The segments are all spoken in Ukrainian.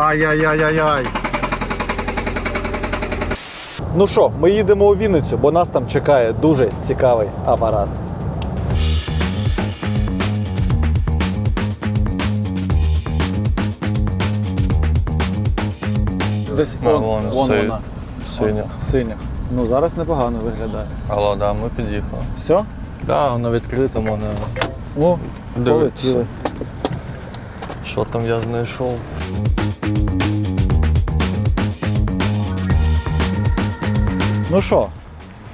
Ай-яй-яй-яй-яй. Ну що, ми їдемо у Вінницю, бо нас там чекає дуже цікавий апарат. Десь А, он, вон вон стоїть. вона. Синя. Синя. Ну зараз непогано виглядає. Алло, да, ми під'їхали. Все? Да, воно відкрито, мене. О, Дивіться. полетіли. Що там я знайшов? Ну що,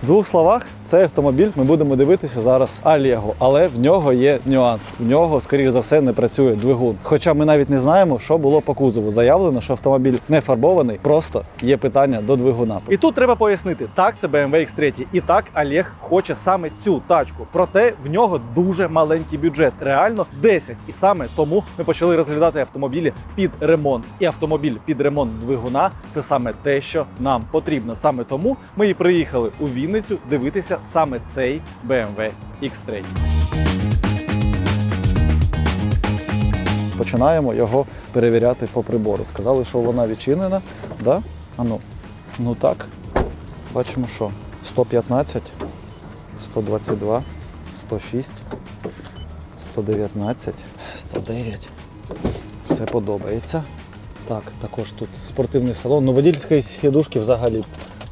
в двох словах, цей автомобіль ми будемо дивитися зараз Алего, але в нього є нюанс. В нього, скоріш за все, не працює двигун. Хоча ми навіть не знаємо, що було по кузову. Заявлено, що автомобіль не фарбований, просто є питання до двигуна. І тут треба пояснити: так, це BMW X3, і так Олег хоче саме цю тачку. Проте в нього дуже маленький бюджет, реально 10. І саме тому ми почали розглядати автомобілі під ремонт. І автомобіль під ремонт двигуна це саме те, що нам потрібно. Саме тому ми і приїхали у Вінницю дивитися саме цей BMW X3. Починаємо його перевіряти по прибору. Сказали, що вона відчинена. Да? А ну. ну так. Бачимо, що 115, 122, 106, 119, 109. Все подобається. Так, також тут спортивний салон. Ну, водительської сідушки взагалі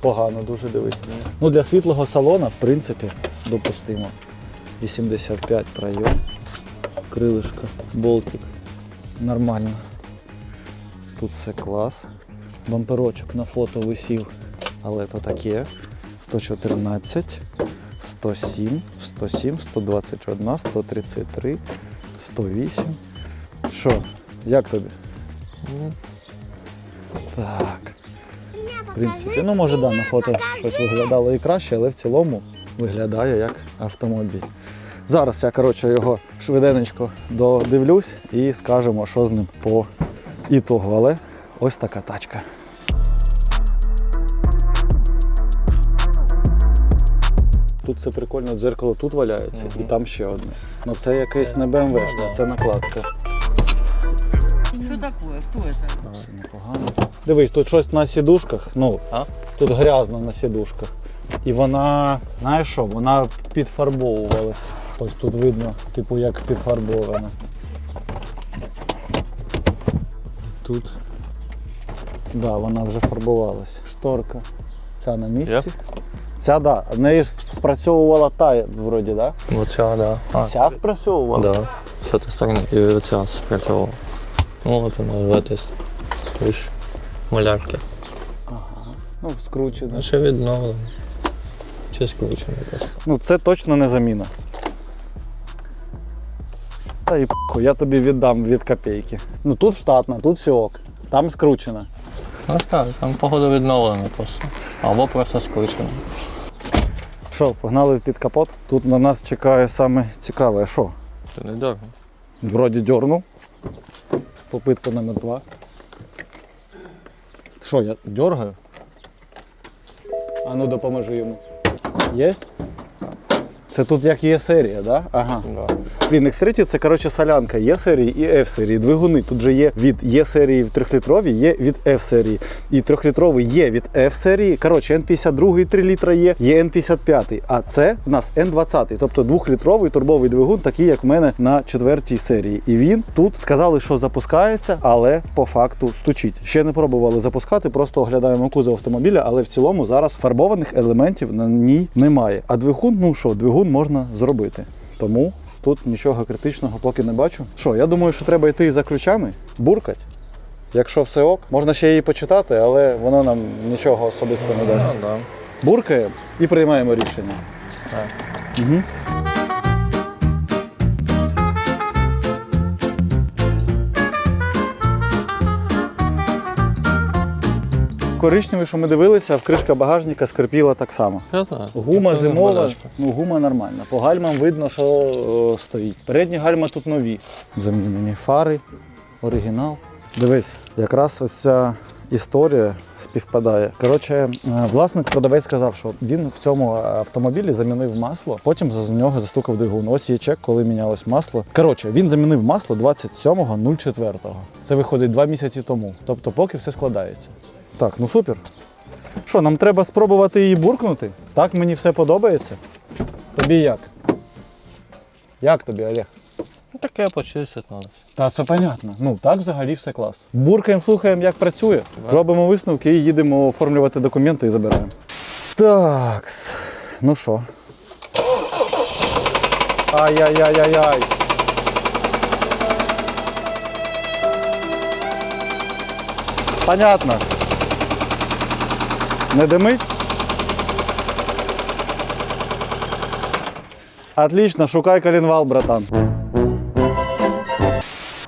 погано, дуже дивись. Ну, для світлого салона, в принципі, допустимо. 85 пройом, крилишко, болтик. Нормально. Тут все клас. Бамперочок на фото висів, але то таке. 114, 107, 107, 121, 133, 108. Що, як тобі? Так. В принципі, ну може да, на фото щось виглядало і краще, але в цілому виглядає як автомобіль. Зараз я коротше, його швиденечко додивлюсь і скажемо, що з ним по ітогу. Але ось така тачка. Тут це прикольно, дзеркало тут валяється, і там ще одне. Ну це якесь не BMW, це накладка. Такое? Кто это? Все непогано. Дивись, тут щось на сідушках. Ну, А? тут грязно на сідушках. І вона, знаєш що, вона підфарбовувалась. Ось тут видно, типу, як підфарбована. Тут. Да, вона вже фарбувалась. Шторка. Ця на місці. Ця, да. В неї ж спрацьовувала та, вроді, да? Оця, да. А, Ця спрацьовувала? да. З цієї сторони і оця спрацьовувала. Ну, от воно в этой, слышь, малярки. Ну, скручена. Ну, ще відновлено. Чи скручено просто. Ну, це точно не заміна. Та і похуй, я тобі віддам від копійки. Ну тут штатна, тут все ок. Там скручена. Ну так, там походу відновлено просто. Або просто скручено. Що, погнали під капот? Тут на нас чекає саме цікаве. Що? Ти не дорого. Вроді дьорнув. Попитка номер два. Що, я дергаю? А ну допоможи йому. Єсть? Це тут як є серія, да? Ага. Да. Він X3 це коротше солянка Є серії і F серії. Двигуни тут же є від Є серії в трьохлітровій, є від F серії. І трьохлітровий є від F серії. Коротше, N52 3 літра є, є N55. А це в нас N20, тобто двохлітровий турбовий двигун, такий як в мене на четвертій серії. І він тут сказали, що запускається, але по факту стучить. Ще не пробували запускати, просто оглядаємо кузов автомобіля, але в цілому зараз фарбованих елементів на ній немає. А двигун, ну що, двигун можна зробити. Тому тут нічого критичного поки не бачу. Що, я думаю, що треба йти за ключами, буркать. Якщо все ок, можна ще її почитати, але воно нам нічого особисто не дасть. Ну. Буркаємо і приймаємо рішення. Так. Угу. Коричневий, що ми дивилися, вкришка багажника скрипіла так само. Я знаю. Гума зимова, ну гума нормальна. По гальмам видно, що е, стоїть. Передні гальма тут нові. Замінені фари, оригінал. Дивись, якраз оця історія співпадає. Коротше, е, власник продавець сказав, що він в цьому автомобілі замінив масло. Потім за нього застукав двигун. Ось є чек, коли мінялось масло. Коротше, він замінив масло 27.04. Це виходить два місяці тому. Тобто, поки все складається. Так, ну супер. Що, нам треба спробувати її буркнути? Так мені все подобається. Тобі як? Як тобі, Олег? Ну, таке почистити треба. Та це понятно. Ну так взагалі все клас. Буркаємо, слухаємо, як працює. Робимо висновки і їдемо оформлювати документи і забираємо. Так. Ну що? Ай-яй-яй-яй-яй. Понятно. Не димить? Отлично, шукай коленвал, братан.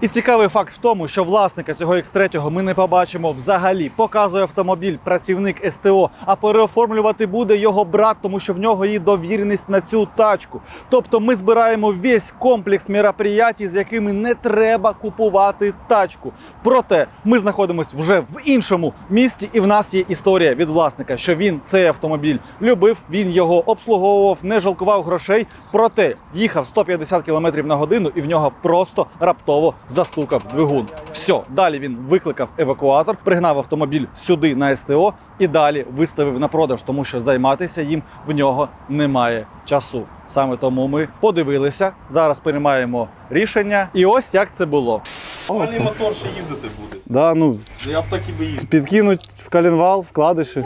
І цікавий факт в тому, що власника цього X3 ми не побачимо взагалі. Показує автомобіль працівник СТО, а переоформлювати буде його брат, тому що в нього є довіреність на цю тачку. Тобто ми збираємо весь комплекс мероприятій, з якими не треба купувати тачку. Проте ми знаходимося вже в іншому місті, і в нас є історія від власника, що він цей автомобіль любив, він його обслуговував, не жалкував грошей. Проте їхав 150 км на годину, і в нього просто раптово застукав двигун. Все, далі він викликав евакуатор, пригнав автомобіль сюди на СТО і далі виставив на продаж, тому що займатися їм в нього немає часу. Саме тому ми подивилися. Зараз приймаємо рішення, і ось як це було. Нормальний мотор ще їздити буде. Да, ну Я б так і би їздив. підкинуть в коленвал, вкладиші.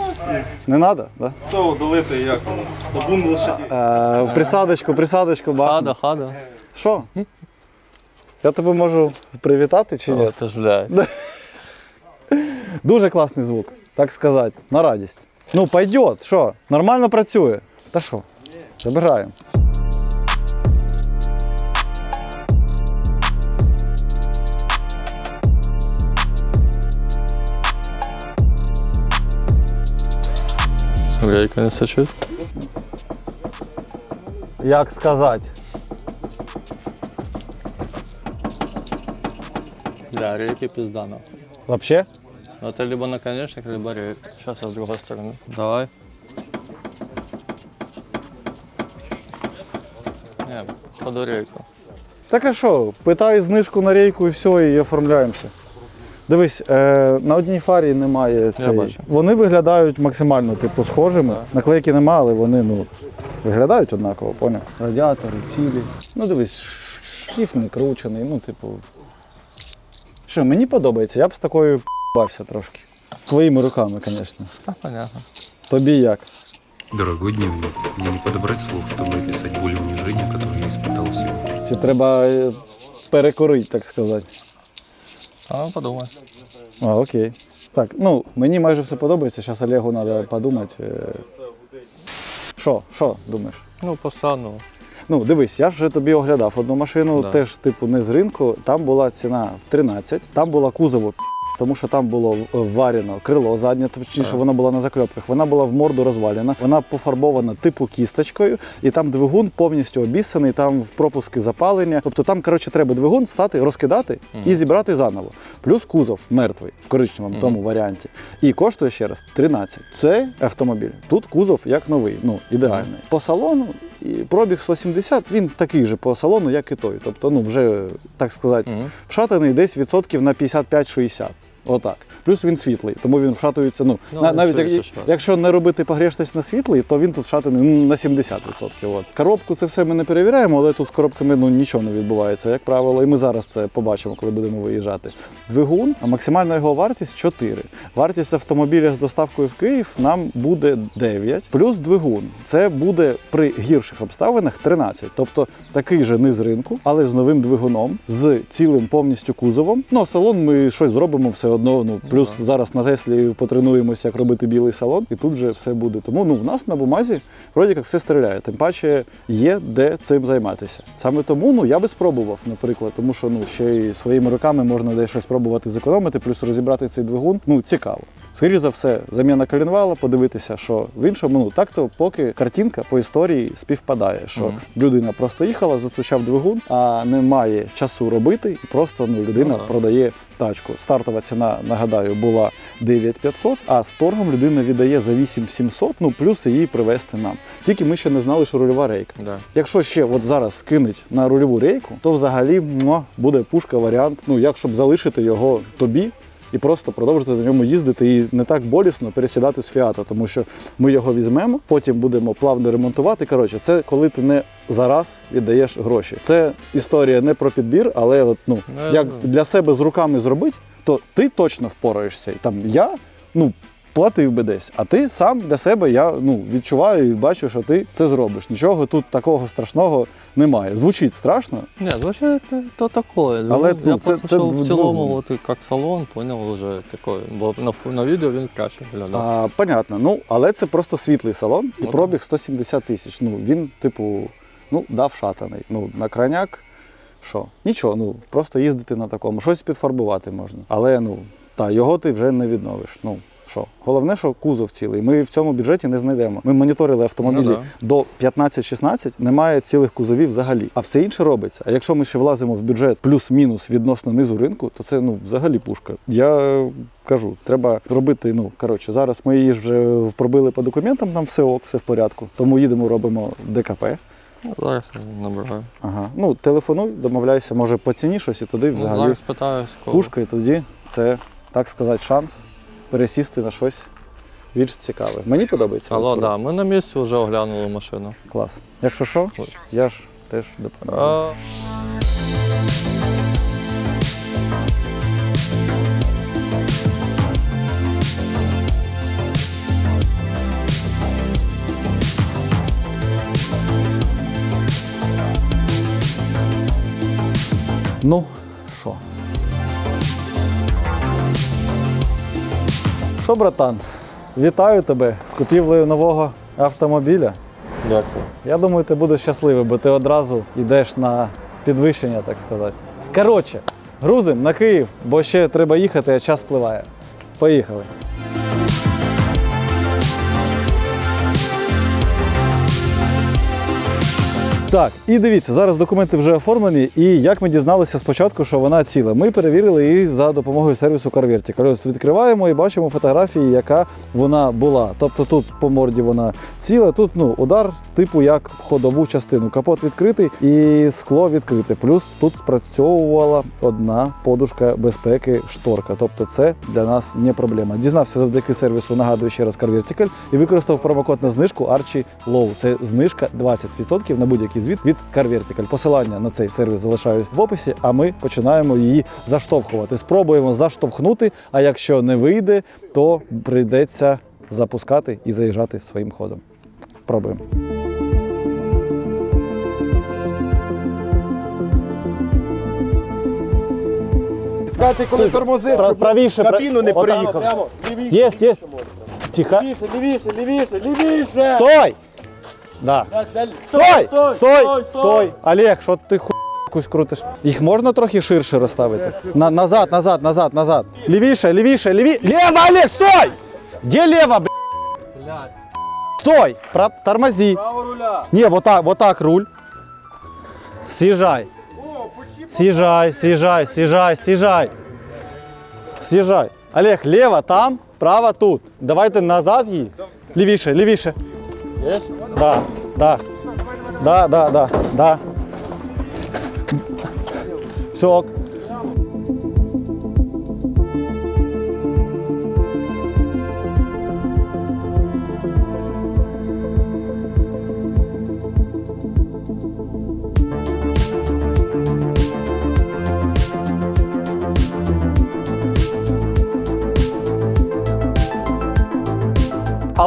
Не треба, да? Це долити як. Табун лошаді. Е, присадочку, присадочку, бахну. Хада, хада. Що? Я тебе можу привітати чи ні? Ох ти ж, блядь. Дуже класний звук, так сказати, на радість. Ну, пойдет, що? Нормально працює. Та що? Забираємо. Рейка не сочить. Як сказати? Бля, рейки пизда нахуй. Вообще? Ну это либо наконечник, либо рейк. Сейчас я с другой стороны. Давай. Не, походу рейка. Так а що, питай знижку на рейку і все, і оформляємося. Дивись, е, на одній фарі немає цієї. бачу. Вони виглядають максимально типу схожими. Так. Наклейки немає, але вони ну, виглядають однаково, поняв? Радіатори, цілі. Ну дивись, ш- шкіф не кручений, ну, типу. Що, мені подобається, я б з такою бався трошки. Твоїми руками, звісно. А, понятно. Тобі як? Дорогой дневник, мне не подобрать слов, чтобы описать боль и унижение, которые я испытал сегодня. Чи треба е, перекорити, так сказати? А, подумай. А, окей. Так, ну, мені майже все подобається. Зараз Олегу треба подумати. е. Що, що думаєш? Ну, поставлю. Ну, дивись, я вже тобі оглядав одну машину, Да. теж типу не з ринку. Там була ціна 13, там була кузову. Тому що там було варено крило заднє, точніше, Так. вона була на закльопках. Вона була в морду розвалена, вона пофарбована типу кісточкою, і там двигун повністю обіссаний, там в пропуски запалення. Тобто там, коротше, треба двигун стати, розкидати і зібрати заново. Плюс кузов мертвий в коричневому тому варіанті. І коштує ще раз 13. Це автомобіль. Тут кузов як новий, ну ідеальний. По салону і пробіг 170, він такий же по салону, як і той. Тобто, ну вже так сказати, вшатаний десь відсотків на 55-60. Отак. Плюс він світлий, тому він вшатується. Ну, Ну, на, навіть як, якщо не робити погрешність на світлий, то він тут вшатаний ну, на 70%. От. Коробку це все ми не перевіряємо, але тут з коробками ну, нічого не відбувається, як правило, і ми зараз це побачимо, коли будемо виїжджати. Двигун, а максимальна його вартість 4. Вартість автомобіля з доставкою в Київ нам буде 9, плюс двигун. Це буде при гірших обставинах 13. Тобто такий же низ ринку, але з новим двигуном, з цілим повністю кузовом. Ну, а салон ми щось зробимо все одно. Ну плюс да. зараз на Теслі потренуємося, як робити білий салон, і тут вже все буде. Тому ну в нас на бумазі вроді як все стріляє. Тим паче є де цим займатися. Саме тому ну я би спробував, наприклад, тому що ну ще й своїми руками можна десь щось спробувати зекономити, плюс розібрати цей двигун. Ну цікаво. Скоріше за все, заміна коленвала, подивитися, що в іншому, ну так-то поки картинка по історії співпадає, що Мгм. людина просто їхала, застучав двигун, а немає часу робити, і просто ну людина Ну, да. продає тачку. Стартова ціна, нагадаю, була 9500, а з торгом людина віддає за 8700, ну плюс її привезти нам. Тільки ми ще не знали, що рульова рейка. Да. Якщо ще от зараз скинуть на рульову рейку, то взагалі ну, буде пушка варіант, ну як щоб залишити його тобі. І просто продовжити на ньому їздити і не так болісно пересідати з фіата, тому що ми його візьмемо, потім будемо плавно ремонтувати. Коротше, це коли ти не зараз віддаєш гроші. Це історія не про підбір, але от, ну, як для себе з руками зробити, то ти точно впораєшся. І Там я ну платив би десь, а ти сам для себе я ну відчуваю і бачу, що ти це зробиш. Нічого тут такого страшного немає. Звучить страшно, вообще это, то такое. Але ну, це- я це- це що в цілому, от, як салон, поняв вже такое. Бо на, на відео він краще виглядав. А, понятно. Ну, але це просто світлий салон і Ну, пробіг 170 тисяч. Ну, він, типу, ну, дав шатаний. Ну, на краняк, що? Нічого, ну, просто їздити на такому. Щось підфарбувати можна. Але ну, та, його ти вже не відновиш. Ну, що? Головне, що кузов цілий. Ми в цьому бюджеті не знайдемо. Ми моніторили автомобілі Ну, до 15-16, немає цілих кузовів взагалі. А все інше робиться. А якщо ми ще влазимо в бюджет плюс-мінус відносно низу ринку, то це ну взагалі пушка. Я кажу, треба робити. Ну коротше, зараз ми її ж вже пробили по документам, там все ок, все в порядку. Тому їдемо, робимо ДКП. Ну, Зараз набираю. Ага. Ну телефонуй, домовляйся, може по ціні щось, і туди Ну, взагалі зараз питаю, пушка, і тоді це так сказати шанс пересісти на щось більш цікаве. Мені подобається. Алло, Артур. да, ми на місці вже оглянули машину. Клас. Якщо що, я ж теж допоможу. А, Ну, що? Що, братан? Вітаю тебе з купівлею нового автомобіля. дякую. Я думаю, ти будеш щасливий, бо ти одразу йдеш на підвищення, так сказати. Коротше, грузим на Київ, бо ще треба їхати, а час спливає. Поїхали. Так, і дивіться, зараз документи вже оформлені. І як ми дізналися спочатку, що вона ціла. Ми перевірили її за допомогою сервісу CarVertical. Ось відкриваємо і бачимо фотографії, яка вона була. Тобто тут по морді вона ціла, тут ну, удар, типу як в ходову частину. Капот відкритий і скло відкрите. Плюс тут спрацьовувала одна подушка безпеки шторка. Тобто це для нас не проблема. Дізнався завдяки сервісу, нагадую ще раз CarVertical і використав промокод на знижку Archie Low. Це знижка 20% на будь-який звіт від CarVertical. Посилання на цей сервіс залишаю в описі, а ми починаємо її заштовхувати. Спробуємо заштовхнути. А якщо не вийде, то прийдеться запускати і заїжджати своїм ходом. Пробуємо. Чекайте, коли тормозить, Пра- правіше, пра- кабіну не отак. приїхав. Є, є. Тихо. Лівіше, лівіше, лівіше, лівіше! Стой! Да. Далі. Стой! Стой! Стой! Олег, що ти ху якусь крутиш? Їх можна трохи ширше розставити? На, назад, назад, назад, назад. Лівіше, лівіше, ліві. Лево, Олег, стой! Де лево, блядь? Стой! Про... Тормози. Право руля! Не, вот так, вот так руль. Съезжай. Съезжай, съезжай, съезжай, съезжай. Съезжай. Олег, лево там, право тут. Давайте назад їй. Лівіше, лівіше. Є? Да, да. Да, да, да, да. Все ок.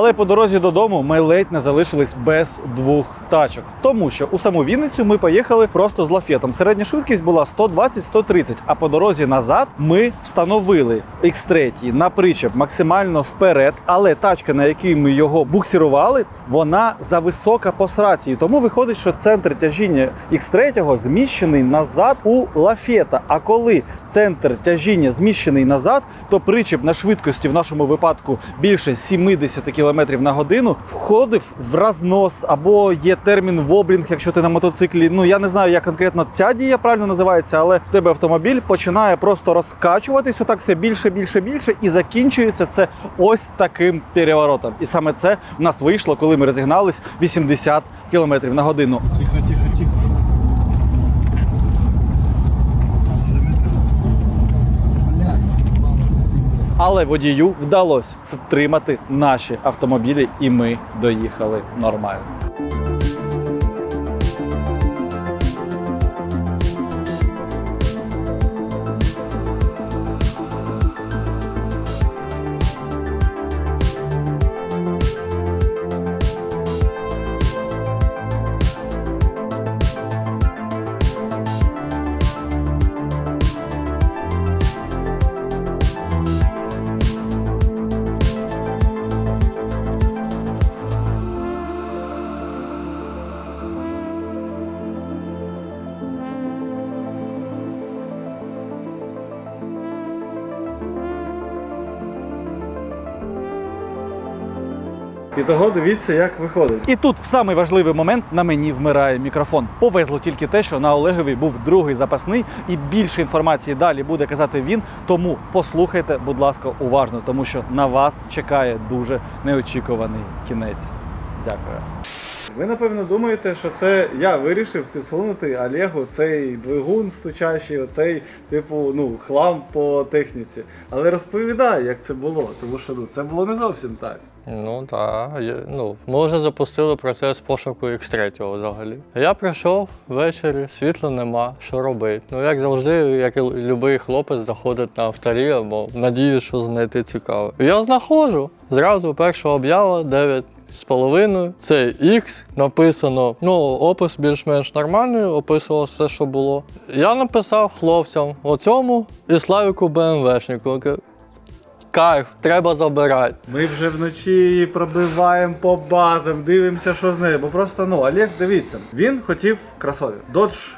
Але по дорозі додому ми ледь не залишились без двох тачок, тому що у саму Вінницю ми поїхали просто з лафетом. Середня швидкість була 120-130, А по дорозі назад ми встановили X3 на причеп максимально вперед. Але тачка, на якій ми його буксирували, вона зависока по срації. Тому виходить, що центр тяжіння X3 зміщений назад у лафета. А коли центр тяжіння зміщений назад, то причеп на швидкості в нашому випадку більше 70 км км на годину, входив в рознос або є термін воблінг, якщо ти на мотоциклі. Ну я не знаю, як конкретно ця дія правильно називається, але в тебе автомобіль починає просто розкачуватись отак все більше, більше, більше, і закінчується це ось таким переворотом. І саме це в нас вийшло, коли ми розігнались 80 км на годину. Тихо, тихо, тихо. Але водію вдалося втримати наші автомобілі, і ми доїхали нормально. І того дивіться, як виходить. І тут в самий важливий момент на мені вмирає мікрофон. Повезло тільки те, що на Олегові був другий запасний, і більше інформації далі буде казати він. Тому послухайте, будь ласка, уважно, тому що на вас чекає дуже неочікуваний кінець. Дякую. Ви напевно думаєте, що це я вирішив підсунути Олегу цей двигун стучащий, оцей типу ну хлам по техніці. Але розповідаю, як це було, тому що ну це було не зовсім так. Ну так. Ну, ми вже запустили процес пошуку X3 взагалі. Я прийшов ввечері, світла нема, що робити. Ну, як завжди, як і будь-який хлопець заходить на авторі або надію, що знайти цікаве. Я знаходжу. Зразу перша об'ява 9 з половиною. Це X написано. Ну, опис більш-менш нормальний, описував все, що було. Я написав хлопцям оцьому і Славіку БМВшнику. Кайф, треба забирати. Ми вже вночі пробиваємо по базам, дивимося, що з нею. Бо просто ну Олег, дивіться, він хотів кросовер. Dodge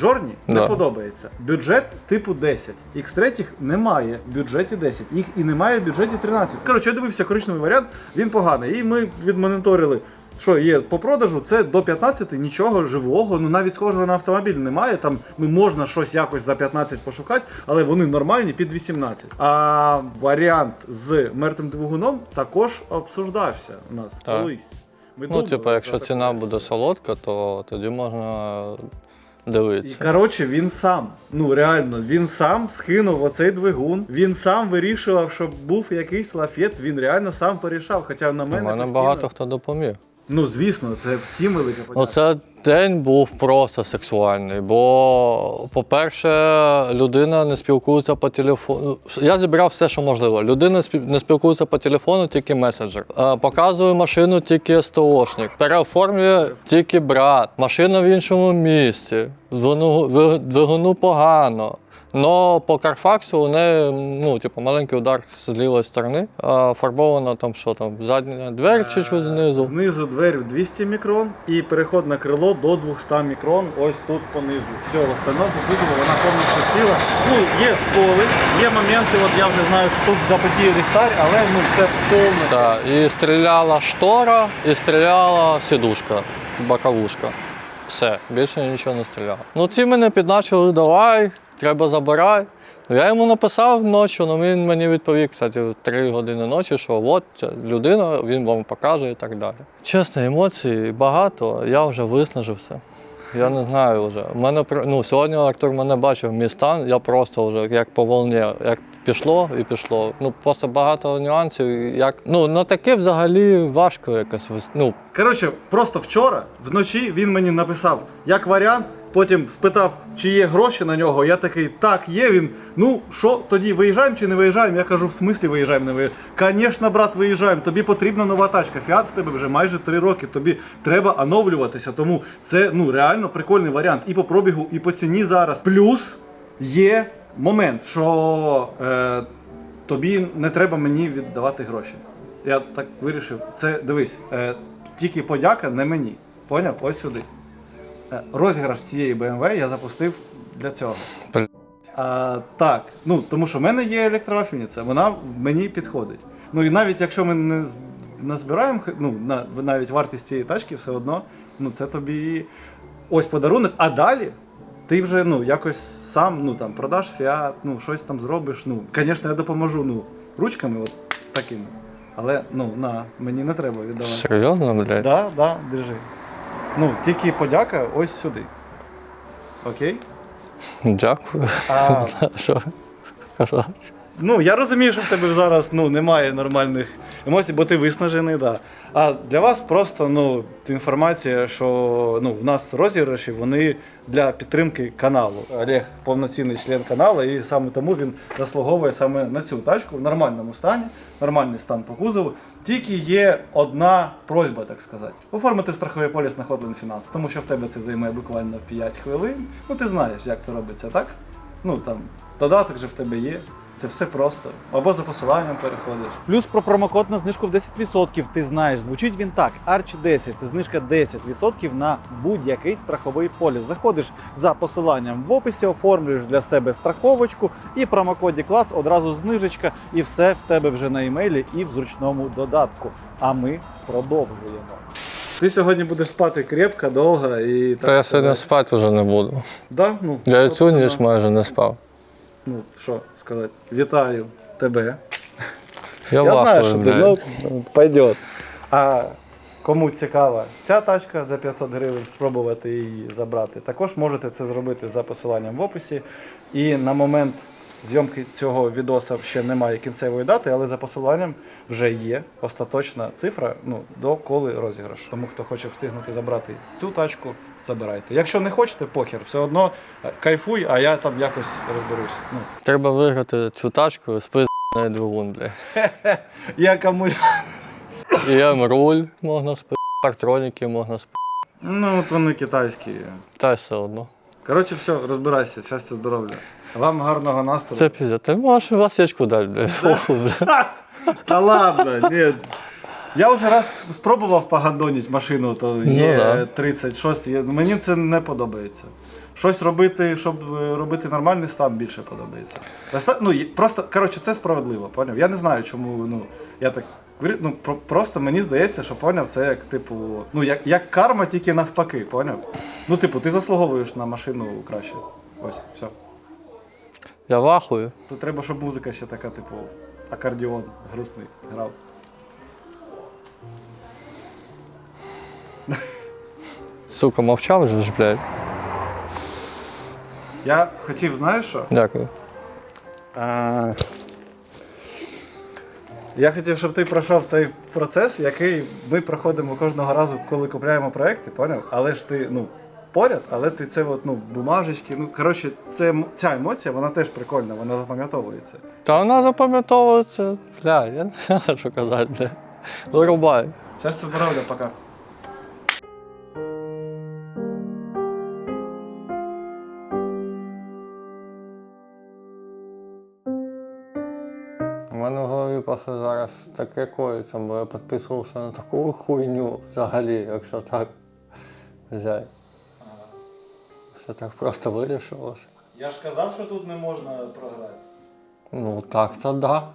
Джорні не Да. подобається. Бюджет типу 10. X3 немає в бюджеті 10. Їх і немає в бюджеті 13. Коротше, я дивився коричневий варіант, він поганий. І ми відмоніторили. Що є по продажу, це до 15 нічого живого, ну навіть схожого на автомобіль немає. Там ну можна щось якось за 15 пошукати, але вони нормальні під 18. А варіант з мертвим двигуном також обсуждався у нас Так. колись. Ми Ну, думали типу, якщо ціна буде солодка, то тоді можна І дивитися. коротше, він сам, ну реально, він сам скинув оцей двигун. Він сам вирішував, щоб був якийсь лафет. Він реально сам порішав. Хоча на У мене мене постійно... багато хто допоміг. Ну звісно, це всім велика подяка. Оце день був просто сексуальний, бо, по-перше, людина не спілкується по телефону. Я зібрав все, що можливо. Людина не спілкується по телефону, тільки месенджер. Е, Показує машину тільки СТОшник. Переоформлює тільки брат. Машина в іншому місці. Двигуну погано. Но по Карфаксу у неї ну, типу, маленький удар з лівої сторони. А фарбована там що там, задня двері чуть-чуть знизу. Знизу двері в 200 мікрон і переход на крило до 200 мікрон. Ось тут понизу. Все, в остальному по кузову вона повністю ціла. Ну, є сколи, є моменти, от я вже знаю, що тут запотіє ліхтар, але ну це повне. Так, і стріляла штора, і стріляла сідушка, боковушка. Все, більше нічого не стріляло. Ну ці мене підначили, давай, треба забирай. Я йому написав ночі, але він мені відповів, кстати, в 3 години ночі, що от людина, він вам покаже і так далі. Чесно, емоцій багато, я вже виснажився. Я не знаю вже. Мене ну, сьогодні Артур мене бачив мій стан, я просто вже як по як пішло і пішло. Ну просто багато нюансів. Як ну на таке взагалі важко якось ну, Коротше, просто вчора вночі він мені написав як варіант. Потім спитав, чи є гроші на нього. Я такий, так, є він. Ну що, тоді виїжджаємо чи не виїжджаємо? Я кажу, в смислі виїжджаємо, не виїжджаємо. Звісно, брат, виїжджаємо. Тобі потрібна нова тачка. Фіат в тебе вже майже три роки. Тобі треба оновлюватися. Тому це ну реально прикольний варіант. І по пробігу, і по ціні зараз. Плюс є момент, що е, тобі не треба мені віддавати гроші. Я так вирішив. Це дивись, е, тільки подяка не мені. Поняв? Ось сюди. Е, розіграш цієї BMW я запустив для цього. А, так, ну тому що в мене є електровафельниця, вона мені підходить. Ну і навіть якщо ми не назбираємо, ну, на, навіть вартість цієї тачки все одно, ну це тобі ось подарунок, а далі. Ти вже ну якось сам ну там продаш фіат, ну щось там зробиш. Ну, звісно, я допоможу ну, ручками, от такими. Але ну на мені не треба віддавати. Серйозно, блядь? Да, да, держи. Ну, тільки подяка ось сюди. Окей? Дякую. А, Що? ну, я розумію, що в тебе зараз ну, немає нормальних емоцій, бо ти виснажений, да. А для вас просто ну, інформація, що ну, в нас розіграші, вони для підтримки каналу. Олег повноцінний член каналу, і саме тому він заслуговує саме на цю тачку в нормальному стані, нормальний стан по кузову. Тільки є одна просьба, так сказати. Оформити страховий поліс на Hotline Finance, тому що в тебе це займе буквально 5 хвилин. Ну ти знаєш, як це робиться, так? Ну там додаток же в тебе є. Це все просто. Або за посиланням переходиш. Плюс про промокод на знижку в 10%. Ти знаєш, звучить він так: Arch 10 це знижка 10% на будь-який страховий поліс. Заходиш за посиланням в описі, оформлюєш для себе страховочку і промокоді клац одразу знижечка, і все в тебе вже на емейлі і в зручному додатку. А ми продовжуємо. Ти сьогодні будеш спати крепко, довго і так. Та я сьогодні спати вже не буду. Да? Ну, Я цю ніч майже не спав. Ну, що сказати, вітаю тебе. Я, Я знаю, що ти ну, пойдет. А кому цікава ця тачка за 500 гривень, спробувати її забрати, також можете це зробити за посиланням в описі. І на момент зйомки цього відоса ще немає кінцевої дати, але за посиланням вже є остаточна цифра ну, до коли розіграш. Тому хто хоче встигнути забрати цю тачку, забирайте. Якщо не хочете, похер, все одно е, кайфуй, а я там якось розберусь. Ну, Треба виграти цю тачку спиздити на двигун, блядь. і акумулятор. І М-руль можна спити, партроніки можна спити. Ну, от вони китайські. Та й все одно. Коротше, все, розбирайся, щастя, здоров'я. Вам гарного настрою. Це піздя. Ти можеш ласечку дати, блядь. Похуй, блядь. Та ладно, ні. Я вже раз спробував погандонити машину, то є да. 36. Я- Мені це не подобається. Щось робити, щоб е, робити нормальний стан, більше подобається. Оста- Ну, є- просто, коротше, це справедливо, поняв? Я не знаю, чому ну, я так. Ну, про- просто мені здається, що поняв, це як, типу, ну, як, як карма, тільки навпаки, поняв? Ну, типу, ти заслуговуєш на машину краще. Ось, все. Я вахую. Тут треба, щоб музика ще така, типу, акордіон грустний грав. Сука, мовчав же ж, блядь. Я хотів, знаєш що? Дякую. А... Я хотів, щоб ти пройшов цей процес, який ми проходимо кожного разу, коли купляємо проекти, поняв? Але ж ти, ну, поряд, але ти це от, ну, бумажечки. Ну, коротше, це, м- ця емоція, вона теж прикольна, вона запам'ятовується. Та вона запам'ятовується, бля, я не знаю, що казати, бля. Вирубай. Щастя, здоров'я, пока. Просто зараз таке коїться, бо я підписувався на таку хуйню взагалі, якщо так взяти. Все так просто вирішилося. Я ж казав, що тут не можна програти. Ну так то да.